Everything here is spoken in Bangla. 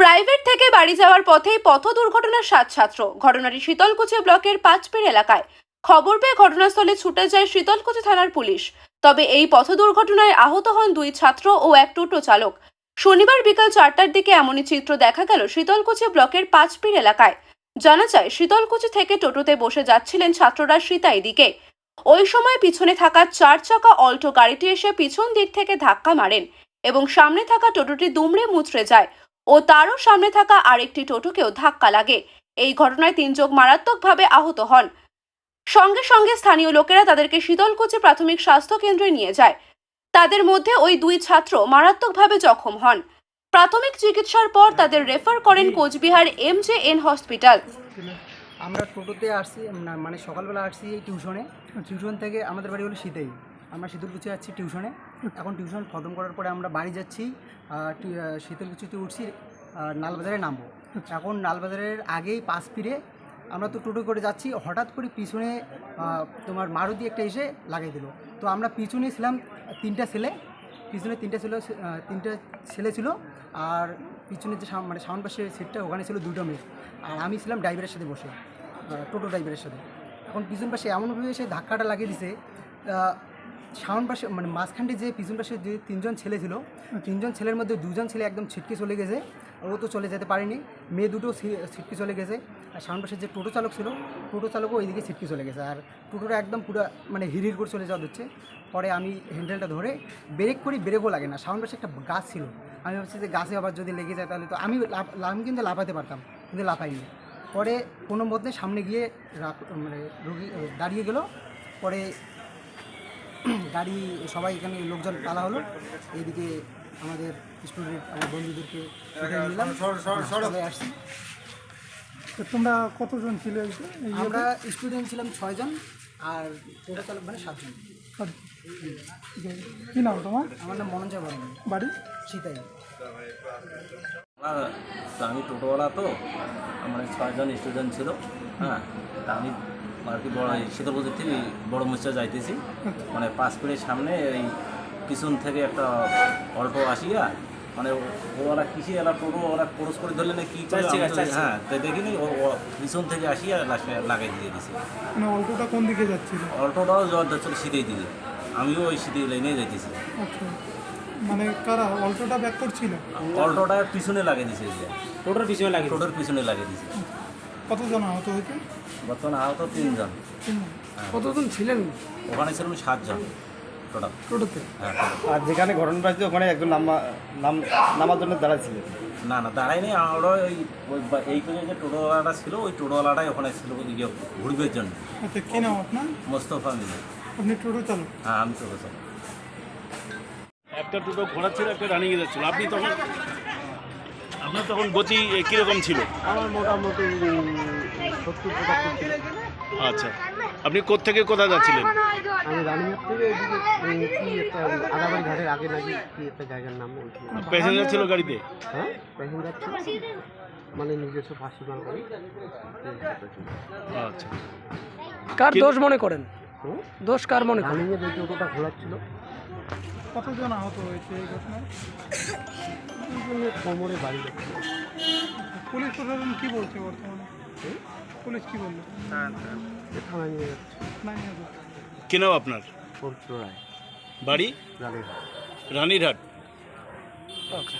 প্রাইভেট থেকে বাড়ি যাওয়ার পথেই পথ দুর্ঘটনার সাত ছাত্র। ঘটনাটি শীতলকুচি ব্লকের পাঁচপের এলাকায়। খবর পেয়ে ঘটনাস্থলে ছুটে যায় শীতলকুচি থানার পুলিশ। তবে এই পথ দুর্ঘটনায় আহত হন দুই ছাত্র ও এক টোটো চালক। শনিবার বিকাল চারটার দিকে এমনই চিত্র দেখা গেল শীতলকুচি ব্লকের পাঁচপীর এলাকায়। জানা যায়, শীতলকুচি থেকে টোটোতে বসে যাচ্ছিলেন ছাত্ররা সীতাই দিকে। ওই সময় পিছনে থাকা চার চাকা অল্টো গাড়িটি এসে পিছন দিক থেকে ধাক্কা মারেন এবং সামনে থাকা টোটোটি দুমড়ে মুচড়ে যায়। ও তারও সামনে থাকা আরেকটি টোটোকেও ধাক্কা লাগে। এই ঘটনায় তিনজন মারাত্মকভাবে আহত হন। সঙ্গে সঙ্গে স্থানীয় লোকেরা তাদেরকে শীতলকুচি প্রাথমিক স্বাস্থ্য কেন্দ্রে নিয়ে যায়। তাদের মধ্যে ওই দুই ছাত্র মারাত্মকভাবে জখম হন। প্রাথমিক চিকিৎসার পর তাদের রেফার করেন কোচবিহার এমজেএন হসপিটাল। আমরা টোটোতে আসছি মানে সকালবেলা আসছি এই টিউশনে। টিউশন থেকে আমাদের বাড়ি হলো শীতেই। আমরা শীতলকুচি যাচ্ছি টিউশনে। এখন টিউশন খতম করার পরে আমরা বাড়ি যাচ্ছি শীতলকুচিতে উঠছি নালবাজারে নামবো। এখন নালবাজারের আগেই পাশ ফিরে আমরা তো টোটো করে যাচ্ছি হঠাৎ করে পিছনে তোমার মারুতি একটা এসে লাগিয়ে দিল। তো আমরা পিছনে ছিলাম তিনটা ছেলে পিছনে তিনটা ছিল তিনটা ছেলে ছিল আর পিছনে যে মানে সামন পাশে সিটটা ওখানে ছিল দুটো মেয়ে। আর আমি ছিলাম ড্রাইভারের সাথে বসে টোটো ড্রাইভারের সাথে। এখন পিছন পাশে এমনভাবে এসে ধাক্কাটা লাগিয়ে দিছে আহ, পাশে মানে মাঝখানটি যে পিছন পাশে যে তিনজন ছেলে ছিল তিনজন ছেলের মধ্যে দুজন ছেলে একদম ছিটকে চলে গেছে ও তো চলে যেতে পারেনি। মেয়ে দুটো ছিটকে চলে গেছে আর সামন পাশে যে টোটো চালক ছিল টোটো চালকও ওইদিকে ছিটকে চলে গেছে আর টোটোটা একদম পুরো মানে হিরির করে চলে যাওয়া হচ্ছে। পরে আমি হ্যান্ডেলটা ধরে ব্রেক করি ব্রেকও লাগে না। সামন পাশে একটা গাছ ছিল। আমি ভাবছি যে গাছে আবার যদি লেগে যায় তাহলে তো আমি লাফ- আমি কিন্তু লাফাতে পারতাম কিন্তু লাফাইনি। পরে কোনো মধ্যে সামনে গিয়ে রাখ- মানে রুগী দাঁড়িয়ে গেল। পরে গাড়ি সবাই এখানে লোকজন তালা হলো। এইদিকে আমাদের স্টুডেন্ট আমার বন্ধুদেরকে নিলাম। সবাই আসছি। তো তোমরা কতজন ছিলে? আমরা স্টুডেন্ট ছিলাম ছয়জন আর টোটো চালক মানে সাতজন। সব- যে- কি নাম তোমার? আমার নাম মনোজয় বর্মন। বাড়ি? সীতাই। আমি টোটোওয়ালা তো আমার ছয়জন স্টুডেন্ট ছিল হ্যাঁ। তা আমি আর কি বড় শীতলকুচির থেকে বড় মুচা যাইতেছি। মানে পাঁচ মিনিটের সামনে এই পিছন থেকে একটা অল্টো আসিয়া মানে ও- ওরা কিসে এলা টোটো ওরা ক্রস করে ধরলে না কি হ্যাঁ তাই দেখিনি ও পিছন থেকে আসিয়া লাস্টে লাগাই দিয়ে দিছে। অল্টোটা কোন দিকে যাচ্ছিল? অল্টোটাও জল ধরছিল শীতেই দিকে। আমিও ওই শীতেই লাইনে যাইতেছি। আচ্ছা। মানে কারা অল্টোটা ব্যাক করছিল? অল্টোটা পিছনে লাগিয়ে দিছে। টোটোর পিছনে লাগে টোটোর পিছনে লাগিয়ে দিছে। কতজন আহত হয়েছে? বর্তমানে আহত তিনজন। তিনজন। কতজন ছিলেন? ওখানে ছিলাম সাতজন টোটাল। টোটোতে হ্যাঁ। আর যেখানে ঘটনা পাইছে ওখানে একজন নামা নাম নামার জন্য দাঁড়াইছিল না না দাঁড়াইনি আমরা ওই ওই এই করে যে টোটোওয়ালাটা ছিল ওই টোটোওয়ালাটাই ওখানে ছিল ইয়ে ঘুরবের জন্য। আচ্ছা কি নাম আপনার? মোস্তফা মিলে আপনি টোটো চালক? হ্যাঁ আমি টোটো চালাই। একটা টোটো ঘোরা ছিল একটা রানিংয়ে যাচ্ছিল। আপনি তখন আপনার তখন গতি কীরকম ছিল? আমার মোটামুটি সত্তর আচ্ছা। আপনি কোত্থেকে কোথায় যাচ্ছিলেন? আমি রানীহাট থেকে কি একটা ঘাটের আগে নাকি কি একটা জায়গার নাম প্যাসেঞ্জার ছিল গাড়িতে? হ্যাঁ প্যাসেঞ্জার ছিল। মানে নিজস্ব ফাঁসি মাল করে আচ্ছা। কার দোষ মনে করেন? হুম? দোষ কার মনে করেন? রানিংয়ে যে টোটোটা ঘোরাচ্ছিল কতজন আহত হয়েছে এই ঘটনায়? ওই জন্য কোমরে বাড়ি যাচ্ছিল পুলিশ প্রশাসন কি বলছে বর্তমানে? পুলিশ কি বলল? থানায় নিয়ে যাচ্ছে। কি নাম আপনার? পবিত্র রায়। বাড়ি? রানীরহাট। রানীরহাট। ওকে।